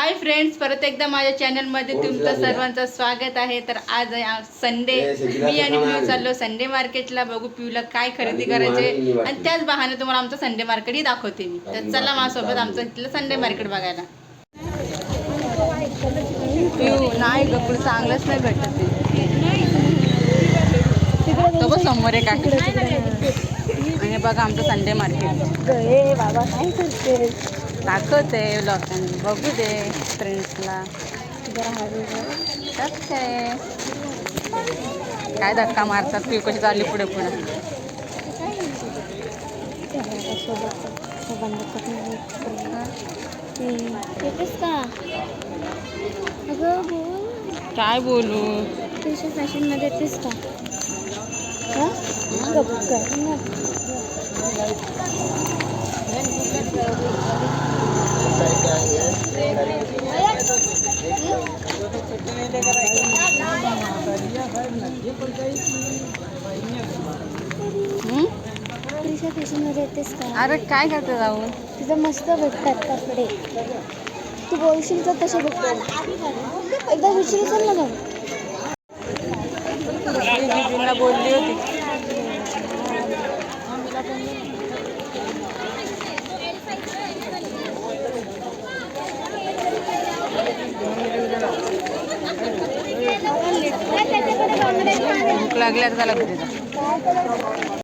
Hi friends परत एकदा माझ्या चॅनलमध्ये तुमचं सर्वांचं स्वागत आहे. तर आज आहे संडे मी आणि पिऊ चाललो संडे मार्केटला बघू पिऊला काय खरेदी करायचे. आणि त्याच बहाने तुम्हाला आमचं संडे मार्केटही दाखवते मी. तर चला माझ्यासोबत आमचं इथलं संडे मार्केट बघायला. पिऊ नाही गप्पड चांगलंच नाही भेटत ते. समोर आहे काय आणि बघा आमचं संडे मार्केट बाबा काय करते दाखवते लोकांनी बघू दे फ्रेंड्सला काय काय धक्का मारतात ती कशी चालली पुढे पुढे. येतेस का अगं काय बोलू? तुझ्या फॅशनमध्ये येतेस का हा? कर फॅशनमध्ये येतेस का अरे काय करते जाऊन तिथं मस्त भेटतात कपडे. तू बोलशील तर तसे भेटतात एकदा विचारू चल ना जाऊ. बोलली होती. भूक लागल्यावर झाला घरी.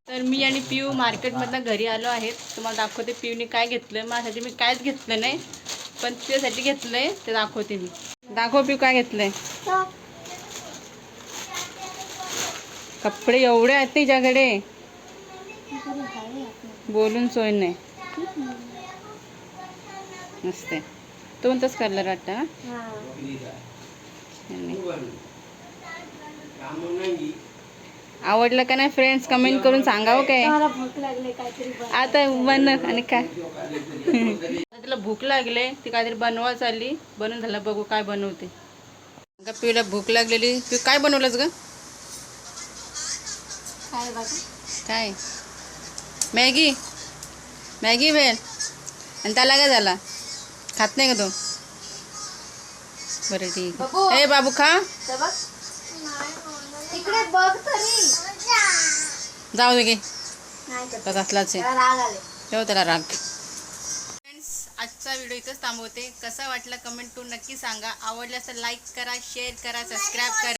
तर मी आणि पिऊ मार्केटमधनं घरी आलो आहेत तुम्हाला दाखवते पिऊने काय घेतलं माझ्यासाठी मी कायच घेतलं नाही पण तुझ्यासाठी घेतलंय ते दाखवते मी. दाखव पिऊ काय घेतलंय. कपडे एवढे आहेत तिच्याकडे. बोलून सोय नाही. नसते तो कोणताच कलर वाटतं. आवडलं का नाही फ्रेंड्स कमेंट करून सांगावं काय. आता बन आणि काय तिला भूक लागले ती काहीतरी बनवा चालली. बनवून झालं बघू काय बनवते. का पिऊला भूक लागलेली. तू काय बनवलंस ग? काय मॅगी. मॅगी वेळ आणि त्याला काय झाला? खात नाही का तो? बरं ठीक. आहे. बाबू खा. तर बघ तरी. जाऊ दे गे आले ठेव त्याला राग. फ्रेंड्स आजचा व्हिडिओ इथंच थांबवते. कसा वाटला कमेंट करून नक्की सांगा. आवडल्यास लाईक करा शेअर करा सबस्क्राईब करा.